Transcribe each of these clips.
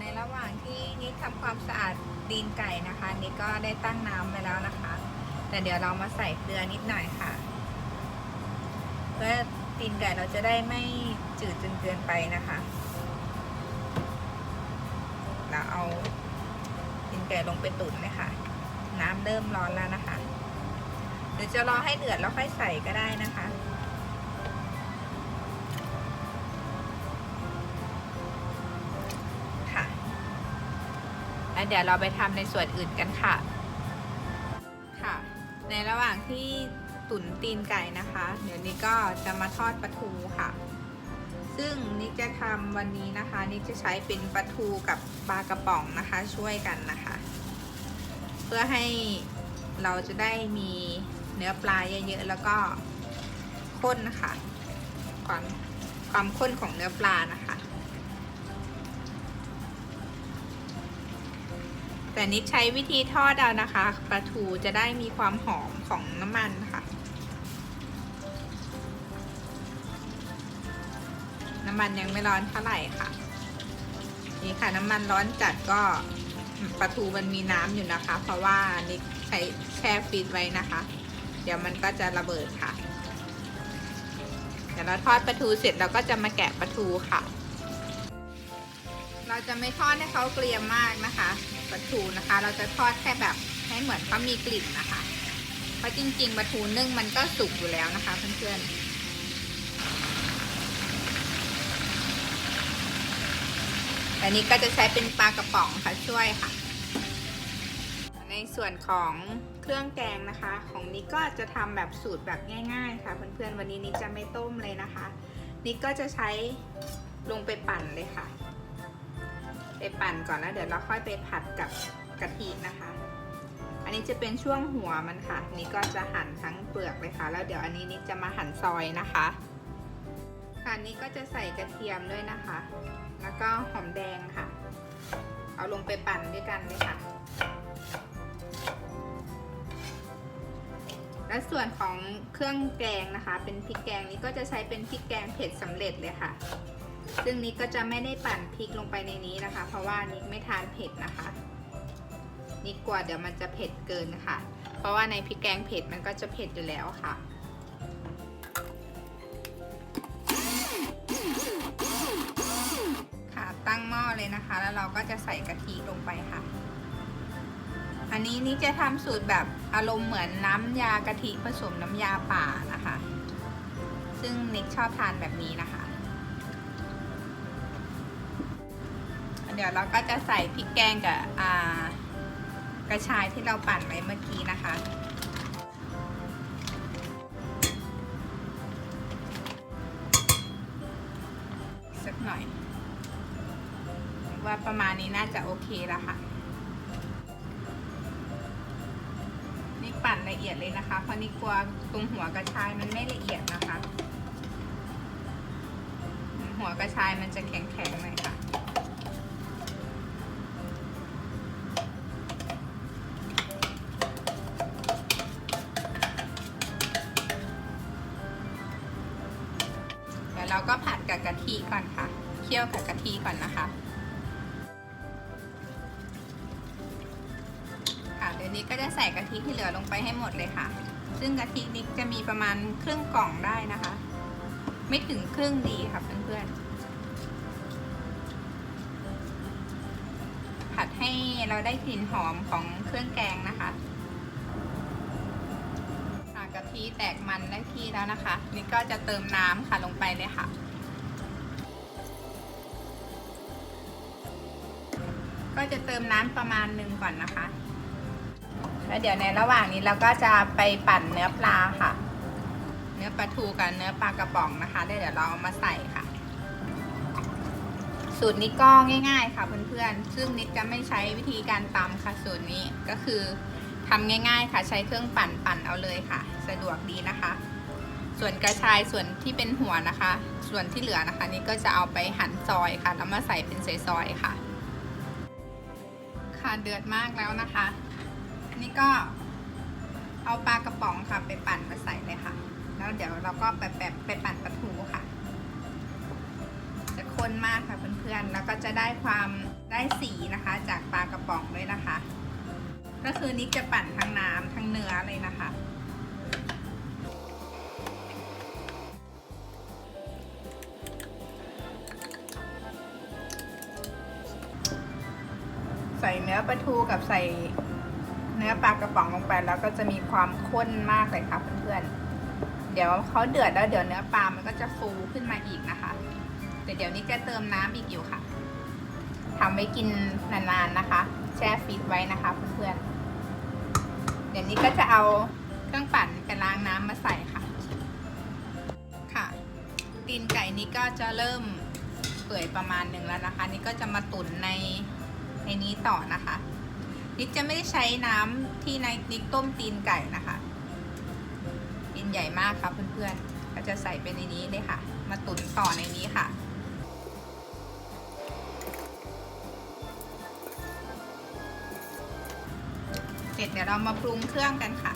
ในระหว่างที่นิดทำความสะอาดตีนไก่นะคะนิดก็ได้ตั้งน้ำไปแล้วนะคะ แต่เดี๋ยวเรามาใส่เกลือนิดหน่อยค่ะ เพื่อตีนไก่เราจะได้ไม่จืดจนเกินไปนะคะ เราเอาตีนไก่ลงไปตุ๋นเลยค่ะ น้ำเริ่มร้อนแล้วนะคะ หรือจะรอให้เดือดแล้วค่อยใส่ก็ได้นะคะ ดี๋ยวเราไปทำในส่วนอื่นกันค่ะ ค่ะ ในระหว่างที่ตุ๋นตีนไก่นะคะ เดี๋ยวนี้ก็จะมาทอดปลาทูค่ะ ซึ่งนิกจะทำวันนี้นะคะนิกจะใช้เป็นปลาทูกับปลากระป๋องนะคะ ช่วยกันนะคะ เพื่อให้เราจะได้มีเนื้อปลาเยอะๆแล้วก็ข้นนะคะความความข้นของเนื้อปลานะคะ แต่นิดใช้วิธีทอดเอานะคะปลาทูจะได้มีความหอมของน้ำมันค่ะ น้ำมันยังไม่ร้อนเท่าไหร่ค่ะ นี่ค่ะน้ำมันร้อนจัดก็ปลาทูมันมีน้ำอยู่นะคะ เพราะว่านิดใช้แช่ฟรีซไว้นะคะ เดี๋ยวมันก็จะระเบิดค่ะ เดี๋ยวเราทอดปลาทูเสร็จเราก็จะมาแกะปลาทูค่ะ เราจะไม่ทอดให้เขาเกรียมมากนะคะปลาทูนะคะ เราจะทอดแค่แบบให้เหมือนเขามีกลิ่นนะคะ เพราะจริงๆปลาทูนึ่งมันก็สุกอยู่แล้วนะคะเพื่อนๆแต่นี้ก็จะใช้เป็นปลากระป๋องค่ะช่วยค่ะ ในส่วนของเครื่องแกงนะคะ ของนิกก็จะทำแบบสูตรแบบง่าย ๆ ค่ะ เพื่อนๆวันนี้นิกจะไม่ต้มเลยนะคะนิกก็จะใช้ลงไปปั่นเลยค่ะ ไปปั่นก่อนแล้วเดี๋ยวเราค่อยไปผัดกับกะทินะคะ อันนี้จะเป็นช่วงหัวมันค่ะ นี่ก็จะหั่นทั้งเปลือกเลยค่ะ แล้วเดี๋ยวอันนี้นิดจะมาหั่นซอยนะคะค่ะนี่ก็จะใส่กระเทียมด้วยนะคะ แล้วก็หอมแดงค่ะ เอาลงไปปั่นด้วยกันเลยค่ะ และส่วนของเครื่องแกงนะคะ เป็นพริกแกงนี้ก็จะใช้เป็นพริกแกงเผ็ดสำเร็จเลยค่ะ ซึ่งนิกก็จะไม่ได้ปั่นพริกลงไปในนี้นะคะ เพราะว่านิกไม่ทานเผ็ดนะคะนิกกลัวเดี๋ยวมันจะเผ็ดเกินค่ะ เพราะว่าในพริกแกงเผ็ดมันก็จะเผ็ดอยู่แล้วค่ะค่ะตั้งหม้อเลยนะคะ แล้วเราก็จะใส่กะทิลงไปค่ะ อันนี้นิกจะทำสูตรแบบอารมณ์เหมือนน้ำยากะทิผสมน้ำยาป่านะคะ ซึ่งนิกชอบทานแบบนี้นะคะ เดี๋ยวเราก็จะใส่พริกแกงกับอ่ากระชายที่เราปั่นไว้เมื่อกี้นะคะ สักหน่อย ว่าประมาณนี้น่าจะโอเคแล้วค่ะ นี่ปั่นละเอียดเลยนะคะ เพราะนี่กลัวตรงหัวกระชายมันไม่ละเอียดนะคะ หัวกระชายมันจะแข็งๆหน่อยค่ะ เคี่ยวกับกะทิก่อนนะคะค่ะเดี๋ยวนี้ก็จะใส่กะทิที่เหลือลงไปให้หมดเลยค่ะ ซึ่งกะทินี้จะมีประมาณครึ่งกล่องได้นะคะ ไม่ถึงครึ่งดีค่ะเพื่อนๆผัดให้เราได้กลิ่นหอมของเครื่องแกงนะคะกะทิแตกมันได้ที่แล้วนะคะ นี่ก็จะเติมน้ำค่ะลงไปเลยค่ะ ก็จะเติมน้ำประมาณหนึ่งก่อนนะคะ แล้วเดี๋ยวในระหว่างนี้เราก็จะไปปั่นเนื้อปลาค่ะ เนื้อปลาทูกับเนื้อปลากระป๋องนะคะเดี๋ยวเราเอามาใส่ค่ะ สูตรนี้ก็ง่าย ๆ ค่ะเพื่อนๆ ซึ่งนิดจะไม่ใช้วิธีการตำค่ะสูตรนี้ก็คือทำง่าย ๆ ค่ะ ใช้เครื่องปั่นปั่นเอาเลยค่ะ สะดวกดีนะคะ ส่วนกระชายส่วนที่เป็นหัวนะคะ ส่วนที่เหลือนะคะ นี่ก็จะเอาไปหั่นซอยค่ะแล้วมาใส่เป็นซอยๆค่ะ ค่ะเดือดมากแล้วนะคะ นี่ก็เอาปลากระป๋องค่ะ ไปปั่นมาใส่เลยค่ะ แล้วเดี๋ยวเราก็ไปแบบไปปั่นปลาทูค่ะ จะคนข้นมากค่ะเพื่อนๆ แล้วก็จะได้ความได้สีนะคะ จากปลากระป๋องด้วยนะคะ ก็คือนิกจะปั่นทั้งน้ำทั้งเนื้อเลยนะคะ ปลาทูกับใส่เนื้อปลากระป๋องลงไป แล้วก็จะมีความข้นมากเลยค่ะเพื่อนๆ เดี๋ยวเขาเดือดแล้วเดี๋ยวเนื้อปลามันก็จะฟูขึ้นมาอีกนะคะ แต่เดี๋ยวนี้จะเติมน้ำอีกอยู่ค่ะทำไว้กินนานๆนะคะ แช่ฟรีซไว้นะคะเพื่อนๆ เดี๋ยวนี้ก็จะเอาเครื่องปั่นไปล้างน้ำมาใส่ค่ะ ค่ะ ตีนไก่นี้ก็จะเริ่มเปื่อยประมาณหนึ่งแล้วนะคะ นี่ก็จะมาตุ๋นใน ในนี้ต่อนะคะ นิกจะไม่ได้ใช้น้ำที่ในนิกต้มตีนไก่นะคะตีนใหญ่มากค่ะเพื่อนๆ ก็จะใส่ไปในนี้เลยค่ะ มาตุ๋นต่อในนี้ค่ะเสร็จเดี๋ยวเรามาปรุงเครื่องกันค่ะ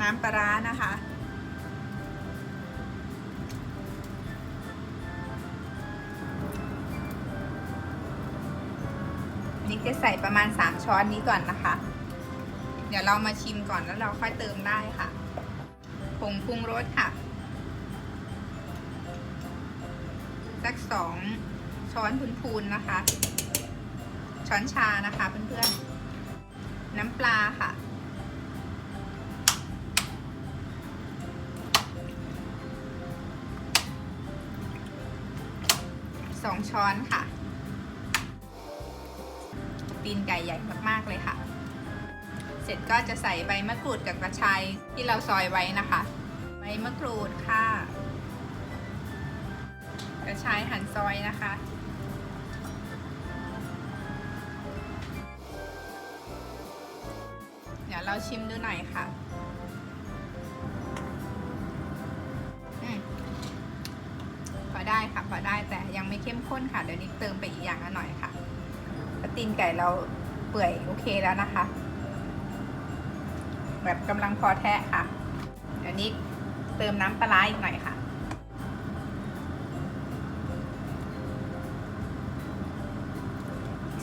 น้ำปลาร้านะคะ นิกจะใส่ประมาณ 3 ช้อนนี้ก่อนนะคะ เดี๋ยวเรามาชิมก่อนแล้วเราค่อยเติมได้ค่ะ ผงปรุงรสค่ะ สักสองช้อนพูนๆนะคะ ช้อนชานะคะเพื่อนๆ น้ำปลาค่ะ สองช้อนค่ะ ตีนไก่ใหญ่มากๆเลยค่ะ เสร็จก็จะใส่ใบมะกรูดกับกระชายที่เราซอยไว้นะคะ ใบมะกรูดค่ะ กระชายหั่นซอยนะคะเดี๋ยวเราชิมดูหน่อยค่ะพอได้ค่ะพอได้แต่ยังไม่เข้มข้นค่ะ เดี๋ยวนี้เติมไปอีกอย่างละหน่อยค่ะ ตีนไก่เราเปื่อยโอเคแล้วนะคะ แบบกำลังพอแทะค่ะเดี๋ยวนี้เติมน้ำปลาอีกหน่อยค่ะ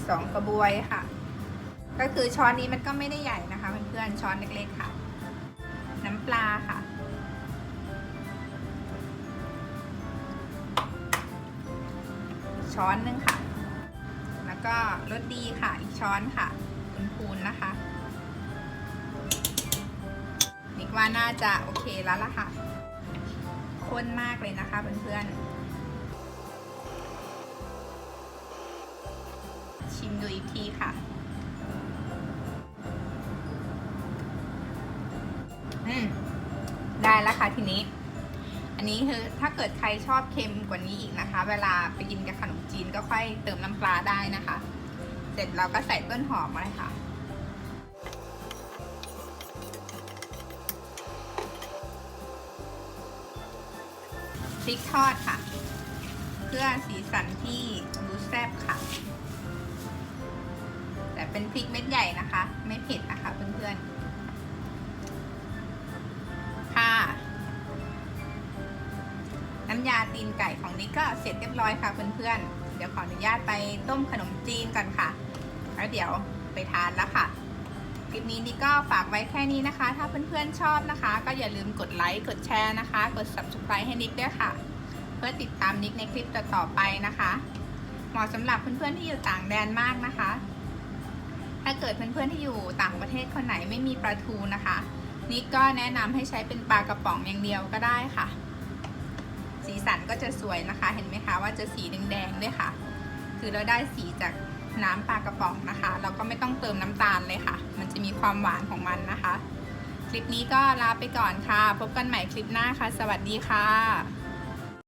สองกระบวยค่ะ ก็คือช้อนนี้มันก็ไม่ได้ใหญ่นะคะ เพื่อนๆช้อนเล็กๆค่ะ น้ำปลาค่ะช้อนหนึงค่ะ แล้วก็รสดีค่ะ อีกช้อนค่ะพูนๆนะคะนิกว่าน่าจะโอเคแล้วล่ะค่ะข้นมากเลยนะคะเพื่อนๆ ชิมดูอีกทีค่ะอืมได้แล้วค่ะทีนี้ อันนี้คือถ้าเกิดใครชอบเค็มกว่านี้อีกนะคะ เวลาไปกินกับขนมจีนก็ค่อยเติมน้ำปลาได้นะคะ เสร็จเราก็ใส่ต้นหอมมาเลยค่ะพริกทอดค่ะ เพื่อสีสันที่ดูแซ่บค่ะ แต่เป็นพริกเม็ดใหญ่นะคะ ไม่เผ็ดนะคะเพื่อนๆำยาตีนไก่ของนี้ก็เสร็จเรียบร้อยค่ะเพื่อนๆ เดี๋ยวขออนุญาตไปต้มขนมจีนก่อนค่ะ แล้วเดี๋ยวไปทานแล้วค่ะ คลิปนี้นี่ก็ฝากไว้แค่นี้นะคะ ถ้าเพื่อนๆชอบนะคะ ก็อย่าลืมกดไลค์กดแชร์นะคะ กด subscribe ให้นิกด้วยค่ะ เพื่อติดตามนิกในคลิปต่อๆไปนะคะเหมาะสำหรับเพื่อนๆที่อยู่ต่างแดนมากนะคะ ถ้าเกิดเพื่อนๆที่อยู่ต่างประเทศคนไหนไม่มีปลาทูนะคะนิกก็แนะนำให้ใช้เป็นปลากระป๋องอย่างเดียวก็ได้ค่ะ สีสันก็จะสวยนะคะ เห็นไหมคะว่าจะสีแดงๆด้วยค่ะ คือเราได้สีจากน้ำปลากระป๋องนะคะ เราก็ไม่ต้องเติมน้ำตาลเลยค่ะ มันจะมีความหวานของมันนะคะ คลิปนี้ก็ลาไปก่อนค่ะ พบกันใหม่คลิปหน้าค่ะ สวัสดีค่ะ